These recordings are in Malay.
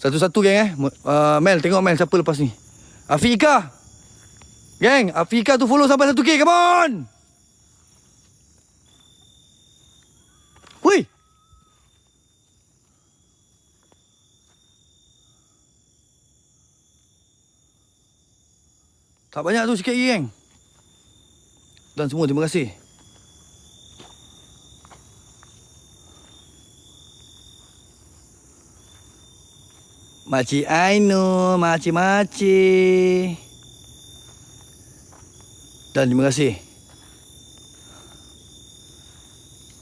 Satu-satu geng eh. Uh, Mel, tengok Mel siapa lepas ni. Afika. Geng, Afika tu follow sampai 1K. Come on. Hui. Tak banyak tu sikit lagi geng. Dan semua terima kasih. Makcik Ainu, makcik-makcik. Dan terima kasih.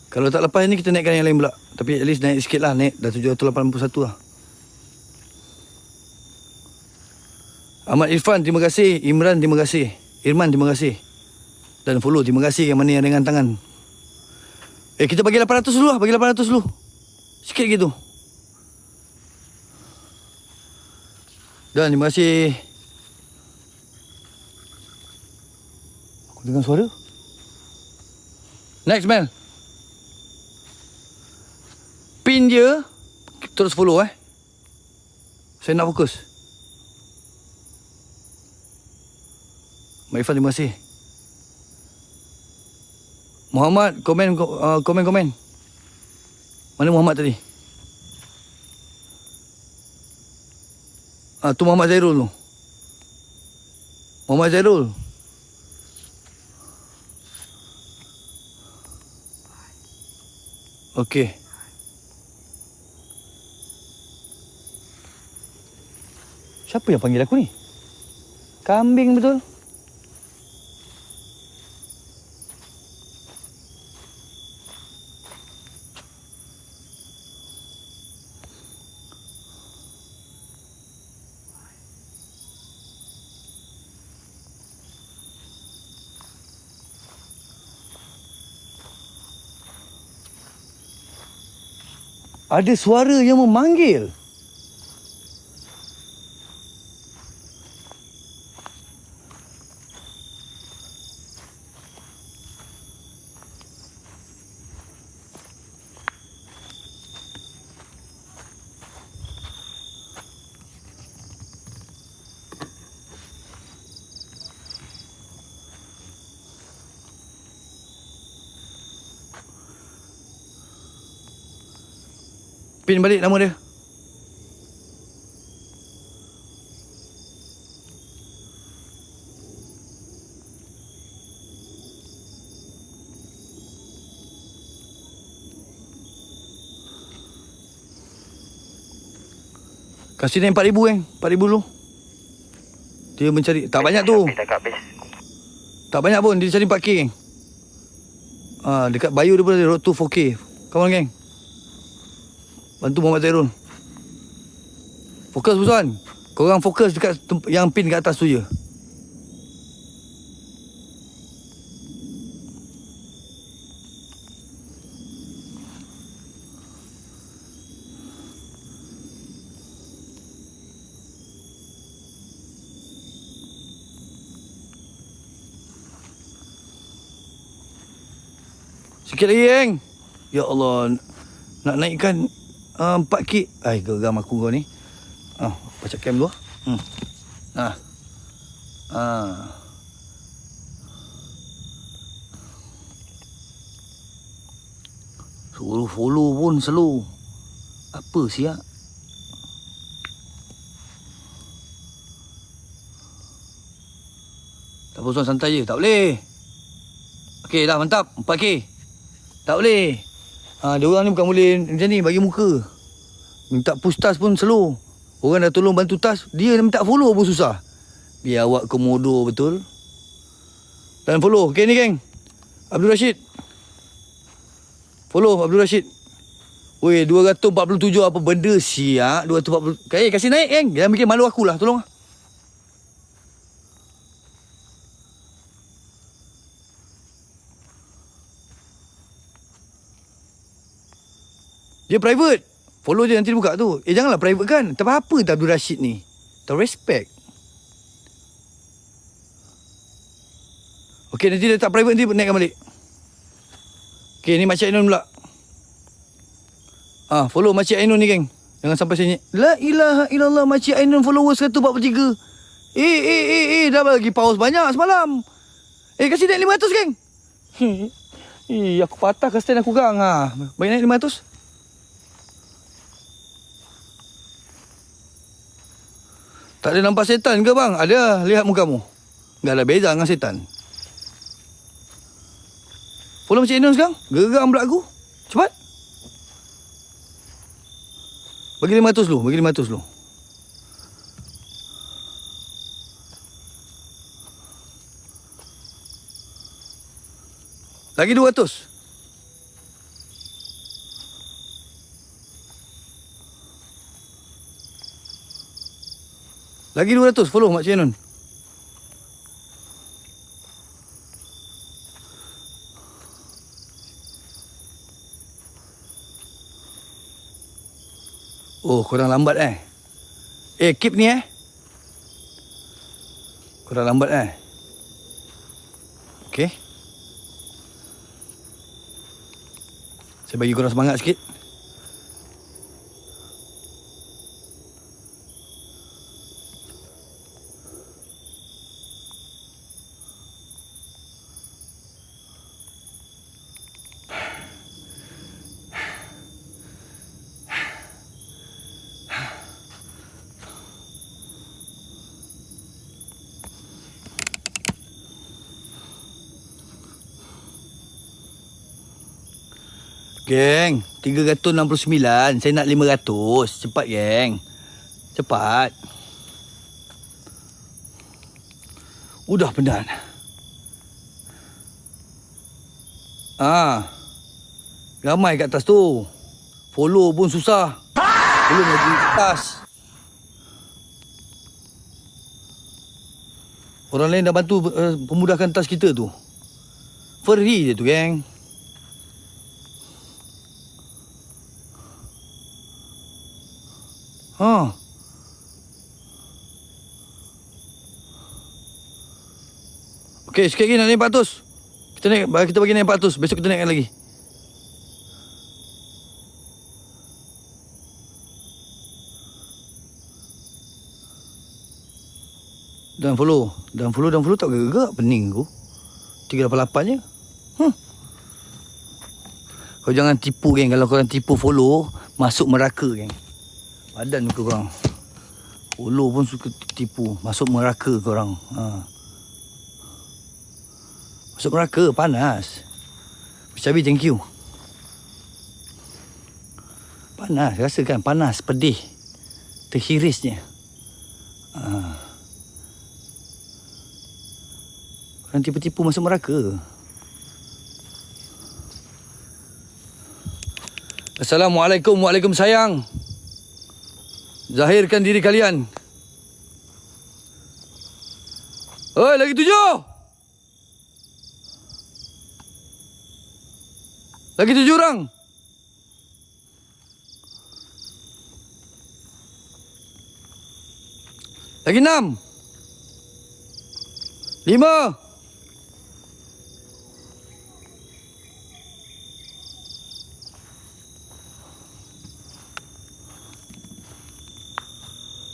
Kalau tak lepas ni kita naikkan yang lain pula. Tapi at least naik sikit lah. Naik dah 781 lah. Ahmad Irfan, terima kasih. Imran, terima kasih. Irman, terima kasih. Dan follow, terima kasih yang mana yang dengan tangan. Eh, kita bagi 800 dulu lah. Bagi 800 dulu. Sikit gitu. Dan terima kasih. Aku dengar suara. Next, Mel. Pin dia. Terus follow eh. Saya nak fokus. Mak Irfan, terima kasih. Muhammad, komen, uh, komen, komen. Mana Muhammad tadi? Ah, tu Muhammad Zairul tu. Muhammad Zairul. Okey. Siapa yang panggil aku ni? Kambing betul? Ada suara yang memanggil. Pin balik nama dia. Kasih dia 4000 kan? 4000 dulu. Dia mencari tak banyak tu. Tak banyak pun dia cari 4K geng. Ah dekat bio dia pun ada road to 4K. Come on geng. Bantu Muhammad Zairul. Fokus Busan. Korang fokus dekat yang pin kat atas tu je. Sikit lagi, Eng. Ya Allah. Nak naikkan uh, 4K. Ay, geram aku kau ni. Ah, baca cam dulu. Hmm. Ah. Ah. Suruh follow pun slow. Apa siap? Tak apa, santai je. Tak boleh. Okey, dah mantap. 4K. Tak boleh. Ha, dia orang ni bukan boleh macam ni bagi muka. Minta push task pun slow. Orang dah tolong bantu task, dia nak minta follow pun susah. Biar awak komodo betul. Dan follow. Okey ni geng. Abdul Rashid. Follow Abdul Rashid. Weh, 247 apa benda siap. 240. Eh, kasih naik geng. Jangan bikin malu aku lah. Tolong Dia private. Follow je nanti dia buka tu. Eh janganlah private kan. Tak apa-apa tak Abdul Rashid ni. Tak respect. Okey nanti dia tak private nanti naikkan balik. Okey ni Makcik Ainun pula. Ah, follow Makcik Ainun ni geng. Jangan sampai saya ni- La ilaha illallah Makcik Ainun followers 143 Eh eh eh eh Dah bagi pause banyak semalam Eh kasih naik 500 geng Eh aku patah ke stand aku gang ha. Bagi naik 500 Tak ada nampak setan ke bang? Ada Lihat mukamu. Tak ada beza dengan setan. Follow Makcik Ainun sekarang? Geram pula aku. Cepat. Bagi 500 dulu Bagi 500 dulu. Lagi 200 Lagi 200 follow Mak Cik Ainun Oh korang lambat eh? Eh keep ni eh? Korang lambat eh? Okay Saya bagi korang semangat sikit Geng 369 Saya nak 500 Cepat geng. Cepat. Udah penat Ah, Ramai kat atas tu. Follow pun susah. Belum lagi kat atas. Orang lain dah bantu uh, Pemudahkan tas kita tu. Free je tu geng Ha. Okey, sikit lagi nak naik 400. Kita naik, kita bagi naik 400. Besok kita naikkan lagi. Dan follow. Dan follow, dan follow tak gerak pening aku. 388 je. Hmm. Kau jangan tipu geng. Kalau korang tipu follow, masuk meraka geng. Padan muka korang. Follow pun suka tipu. Masuk neraka korang. Ha. Masuk neraka panas. Cabi thank you. Panas rasa kan panas pedih. Terhirisnya. Ha. Korang tipu-tipu masuk neraka. Assalamualaikum Waalaikumsalam. Zahirkan diri kalian. Oi, lagi tujuh. Lagi tujuh orang. Lagi enam. Lima.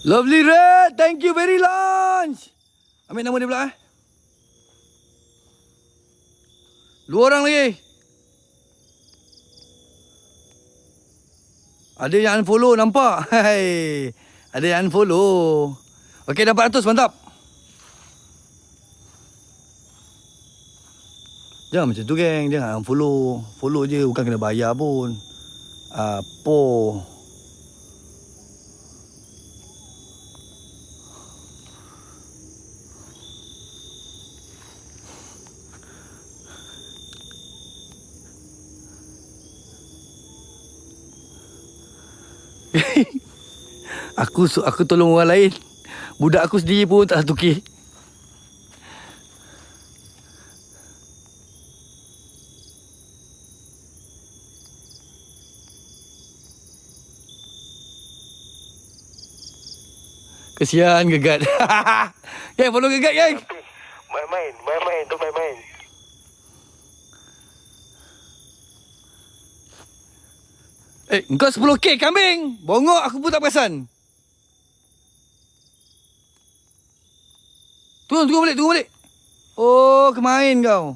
Lovely Red, thank you very much. Ambil nama dia pula eh. Dua orang lagi. Ada yang unfollow nampak. Hai. Ada yang unfollow. Okey dah 400 mantap. Jangan macam tu geng, jangan unfollow. Follow je bukan kena bayar pun. Apa? Aku aku tolong orang lain. Budak aku sendiri pun tak satu K. Kesian gegat. Geng, follow gegat geng. Main-main, main-main tu main-main. Eh, engkau 10k kambing. Bongok aku pun tak perasan. Tunggu, tunggu balik, tunggu balik. Oh, kemain kau.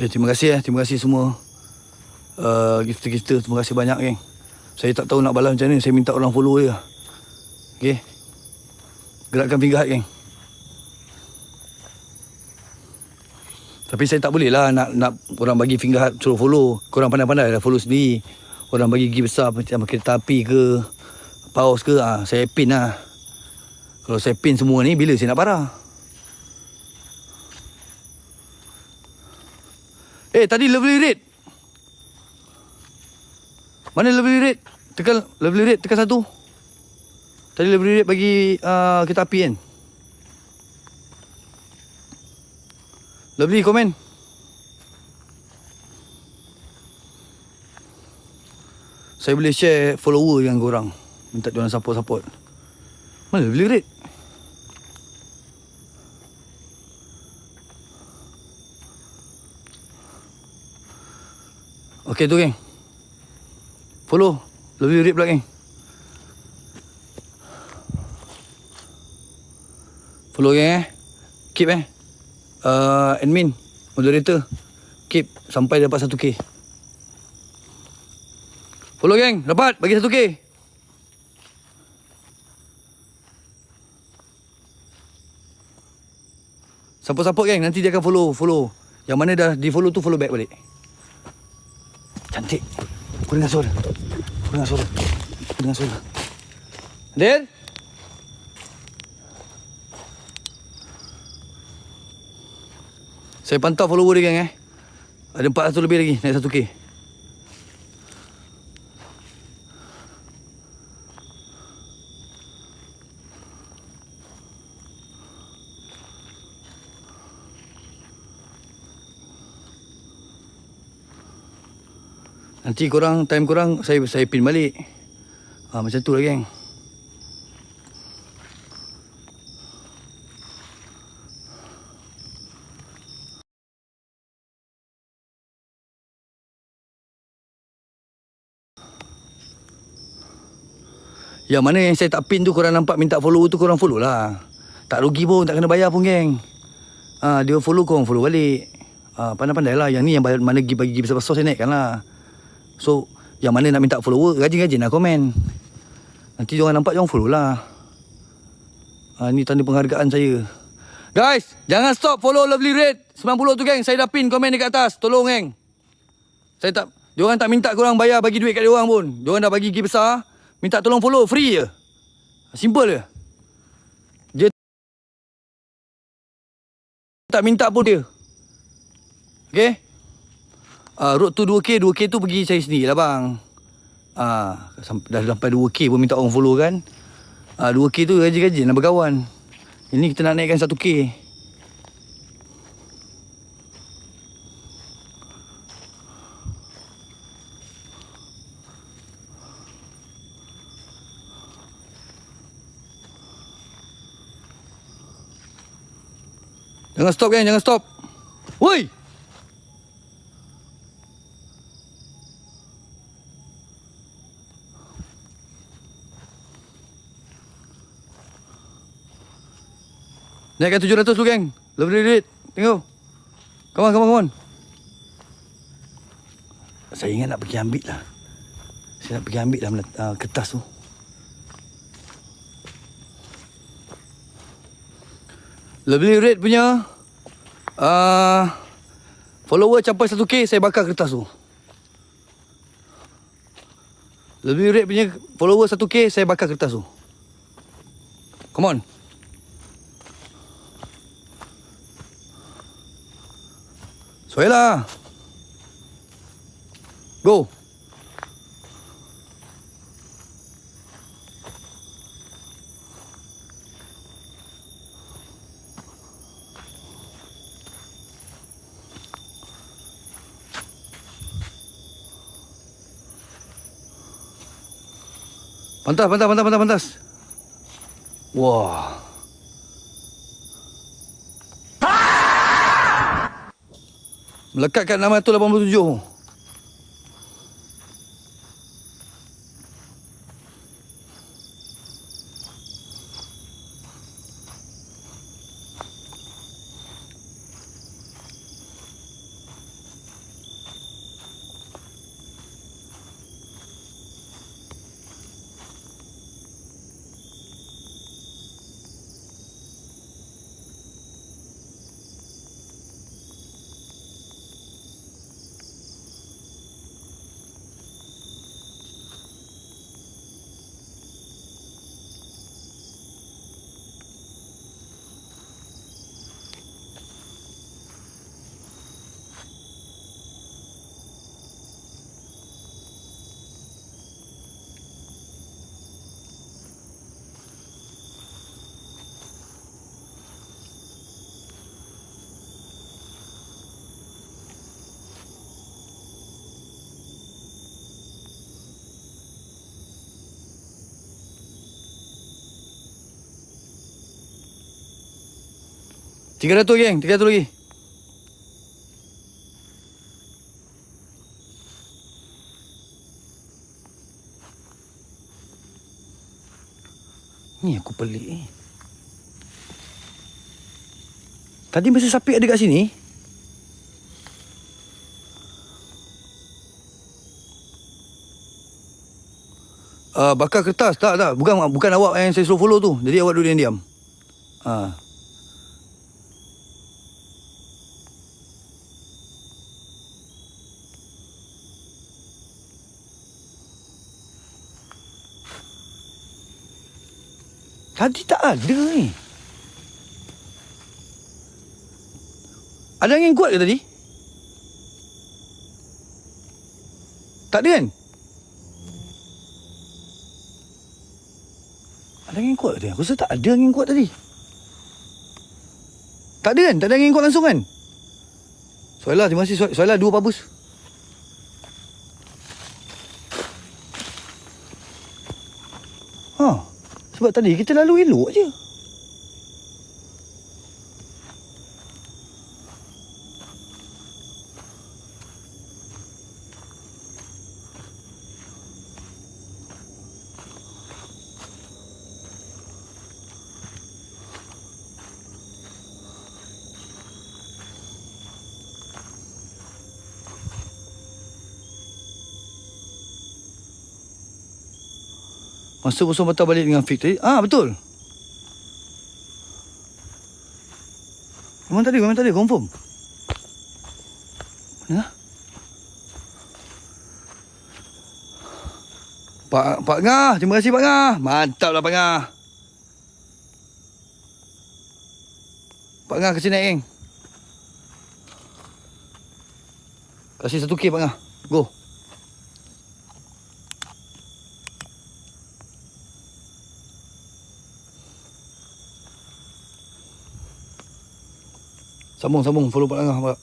Ya, terima kasih eh. Terima kasih semua. Uh, gifter-gifter, terima kasih banyak, geng. Saya tak tahu nak balas macam mana. Saya minta orang follow je. Okay. Gerakkan heart, geng. Tapi saya tak boleh lah nak, nak orang bagi finger heart suruh follow. Korang pandai-pandai dah follow sendiri. Orang bagi gift besar macam kereta api ke, paus ke, ah saya pin lah. Kalau saya pin semua ni, bila saya nak parah? Eh, tadi lovely rate. Mana lovely rate? Tekan lovely rate, tekan satu. Tadi lovely rate bagi uh, kereta api kan? Lovely komen. Saya boleh share follower dengan korang. Minta diorang support-support. Mana lovely rate? Okey tu geng. Follow. Lovely rate pula geng. Follow geng eh. Keep eh. Uh, admin. Moderator. Keep sampai dapat 1k. Follow geng. Dapat. Bagi 1k. Support-support geng. Nanti dia akan follow. Follow. Yang mana dah di follow tu follow back balik. Cantik. Aku dengar suara. Aku dengar suara. Aku dengar suara. Adil? Saya pantau follower dia geng eh. Ada 400 lebih lagi. Naik 1K. Nanti korang time korang saya saya pin balik. Ha, macam tu lah geng. Yang mana yang saya tak pin tu korang nampak minta follow tu korang follow lah. Tak rugi pun, tak kena bayar pun geng. Ha, dia follow korang follow balik. Ha, pandai-pandai lah. Yang ni yang mana bagi bagi besar-besar saya naikkan lah. So yang mana nak minta follower Rajin-rajin lah komen Nanti orang nampak Jangan follow lah ha, Ni tanda penghargaan saya Guys Jangan stop follow Lovely Red 90 tu geng Saya dah pin komen dekat atas Tolong geng Saya tak Diorang tak minta korang bayar Bagi duit kat diorang pun Diorang dah bagi gift besar Minta tolong follow Free je Simple je Dia Tak minta pun dia Okay Uh, road tu 2K, 2K tu pergi saya sendiri lah bang. Uh, dah sampai 2K pun minta orang follow kan. Uh, 2K tu gaji-gaji nak berkawan. Ini kita nak naikkan 1K. Jangan stop kan, jangan stop. Woi! Naikkan 700 tu geng. Lebih duit. Tengok. Come on, come on, come on. Saya ingat nak pergi ambil lah. Saya nak pergi ambil lah uh, kertas tu. Lebih rate punya uh, follower capai 1k saya bakar kertas tu. Lebih rate punya follower 1k saya bakar kertas tu. Come on. Suela. Go. Pantas, pantas, pantas, pantas, pantas. Wah. Melekat kat 687. Tiga ratus geng, tiga ratus lagi. Ni aku pelik eh. Tadi masa sapi ada kat sini? Uh, bakar kertas tak tak bukan bukan awak yang saya suruh follow tu jadi awak duduk diam-diam ah Tadi tak ada ni. Ada angin kuat ke tadi? Tak ada kan? Ada angin kuat ke tadi? Aku rasa tak ada angin kuat tadi. Tak ada kan? Tak ada angin kuat langsung kan? Soalah, terima kasih. Soalah, Soalah dua papus. Ha. Sebab tadi kita lalu elok je. Masa kosong patah balik dengan fake tadi. Ah, betul. Memang tadi, memang tadi, confirm. Mana? Pak Pak Ngah, terima kasih Pak Ngah. Mantaplah Pak Ngah. Pak Ngah ke sini Eng. Kasih satu K Pak Ngah. Go. Sambung, sambung. Follow Pak Langah, Pak.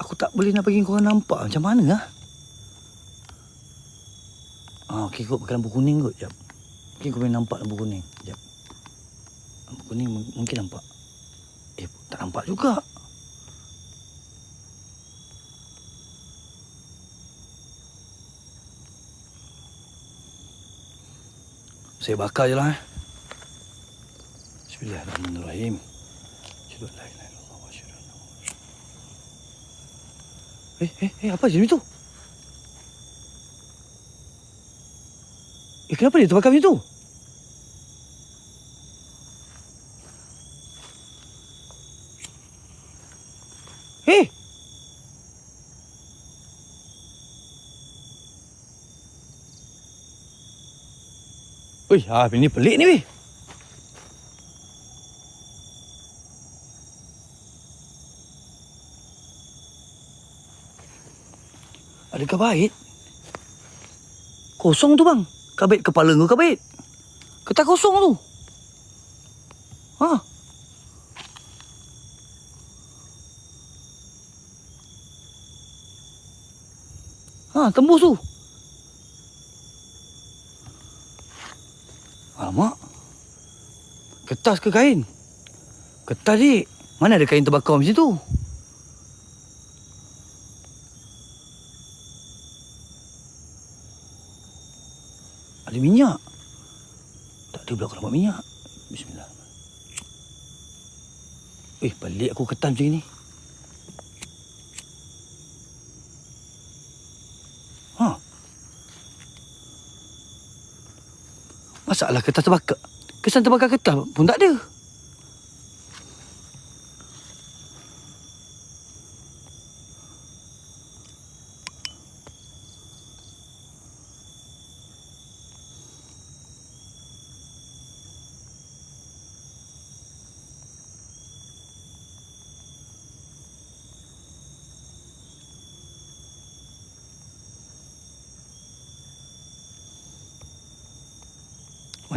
Aku tak boleh nak bagi korang nampak macam mana lah. Ah, okey kot pakai lampu kuning kot. Sekejap. Mungkin kau boleh nampak lampu kuning. Sekejap. Lampu kuning mungkin nampak. Eh, tak nampak juga. Saya bakar je lah eh. Bismillahirrahmanirrahim. Eh, eh, eh, apa je itu? Eh, kenapa dia terbakar macam tu? Ui, ha, ah, ini pelik ni, weh. Adakah bait? Kosong tu, bang. Kabit kepala kau kabit. Kita kosong tu. Ha? Ha, tembus tu. Kertas ke kain? Kertas, dik. Mana ada kain terbakar macam tu? Ada minyak. Tak ada pula aku nampak minyak. Bismillah. Eh, balik aku ketan macam ni. Ha. Masalah kertas terbakar. Kesan terbakar kertas pun tak ada.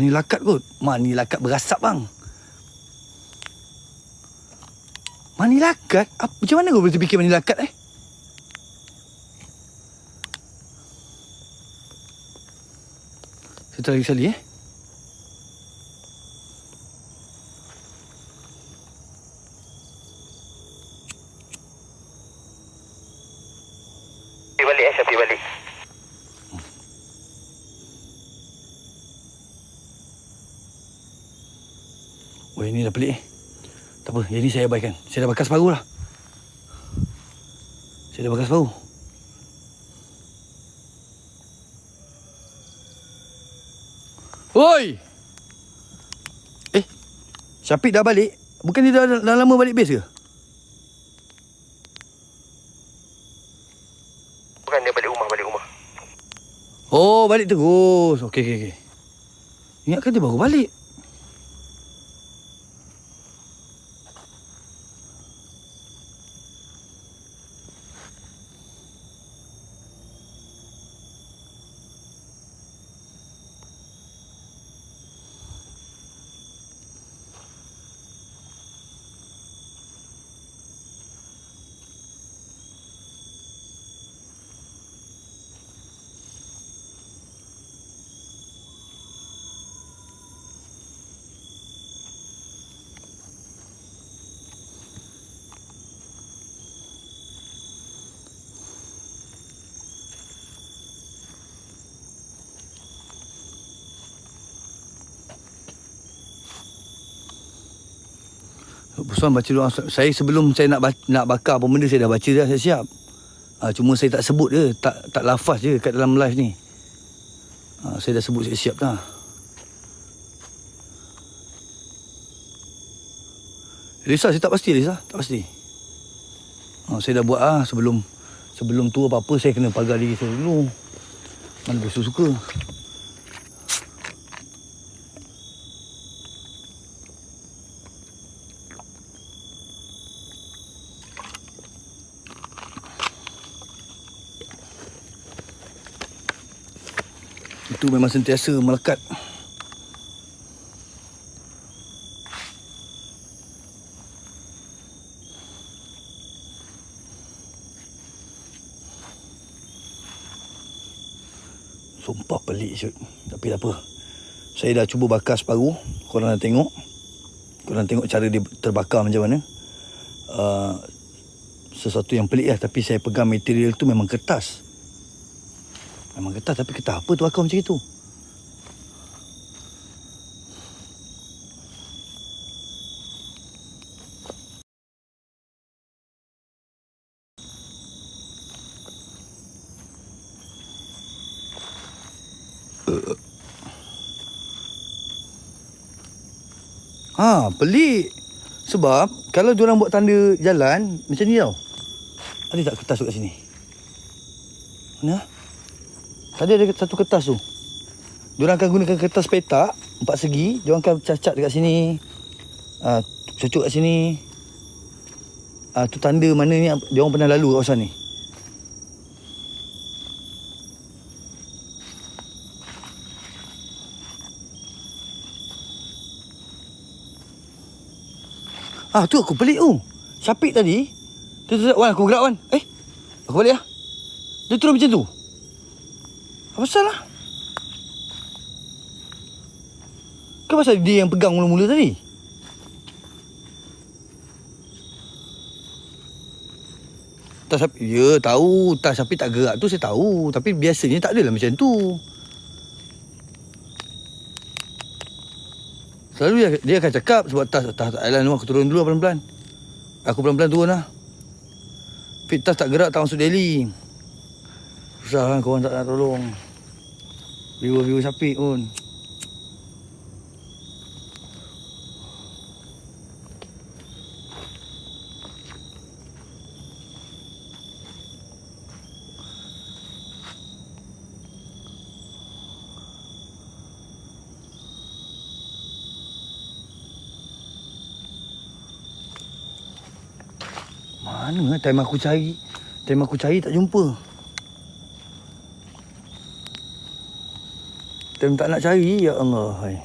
Mani lakat kot. Mani lakat berasap bang. Mani lakat? Apa, macam mana kau boleh terfikir mani lakat eh? Satu lagi sekali eh. Pergi balik eh, Syafiq balik. Oh ini dah pelik eh. Tak apa, yang ni saya abaikan. Saya dah bakar separuh lah. Saya dah bakar separuh. Oi! Eh, Syafiq dah balik? Bukan dia dah, dah lama balik base ke? Bukan dia balik rumah, balik rumah. Oh, balik terus. Okey, okey, okey. Ingatkan dia baru balik. Puan baca doa saya sebelum saya nak baca, nak bakar apa benda saya dah baca dah saya siap. Ha, cuma saya tak sebut je, tak tak lafaz je kat dalam live ni. Ha, saya dah sebut saya siap dah. Risa saya tak pasti Risa, tak pasti. Ha, saya dah buat ah sebelum sebelum tu apa-apa saya kena pagar diri saya dulu. Mana besok Itu memang sentiasa melekat. Sumpah pelik Syut. Tapi tak apa. Saya dah cuba bakar separuh. Korang dah tengok. Korang tengok cara dia terbakar macam mana. Uh, sesuatu yang pelik lah. Tapi saya pegang material tu memang kertas. Memang kertas tapi kertas apa tu bakar macam itu? Ha, pelik. Sebab kalau diorang buat tanda jalan macam ni tau. Ada tak kertas kat sini? Mana? Tadi ada satu kertas tu. Diorang akan gunakan kertas petak empat segi, diorang akan cacat dekat sini. Ah, uh, cucuk kat sini. Ah, uh, tu tanda mana ni diorang pernah lalu kawasan ni. Ah tu aku pelik tu. Syafiq tadi dia tu Wan aku gerak Wan. Eh. Aku balik ah. Dia turun macam tu. Apa pasal lah? Ke pasal dia yang pegang mula-mula tadi? Tas sapi, ya tahu. Tas sapi tak gerak tu saya tahu. Tapi biasanya tak adalah macam tu. Selalu dia, dia akan cakap sebab tas tas tak jalan aku turun dulu lah pelan-pelan. Aku pelan-pelan turun lah. Fit tas tak gerak tak masuk daily. Susah kan korang tak nak tolong Viewer-viewer sapi pun Mana eh? Time aku cari. Time aku cari tak jumpa Time tak nak cari Ya Allah hai.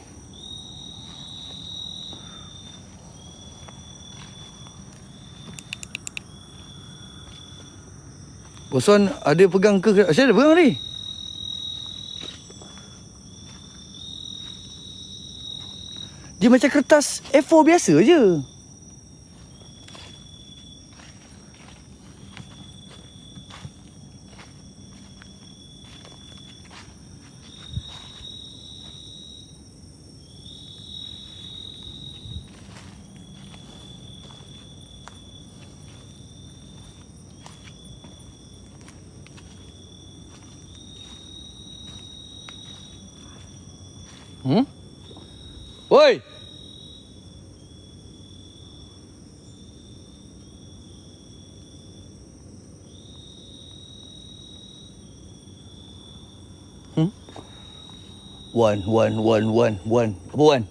Bosan ada pegang ke Saya ada pegang ni? Dia macam kertas A4 biasa je 1, 1, 1, 1, 1. Apa 1?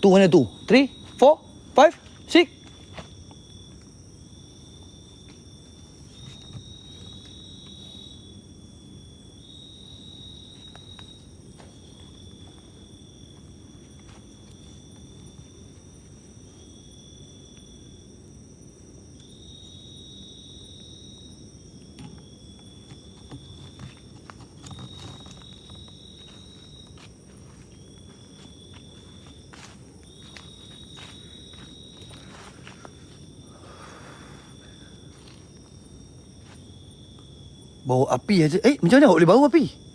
2 mana 2? 3, 4, 5, Bau api aja. Eh, macam mana awak boleh bau api?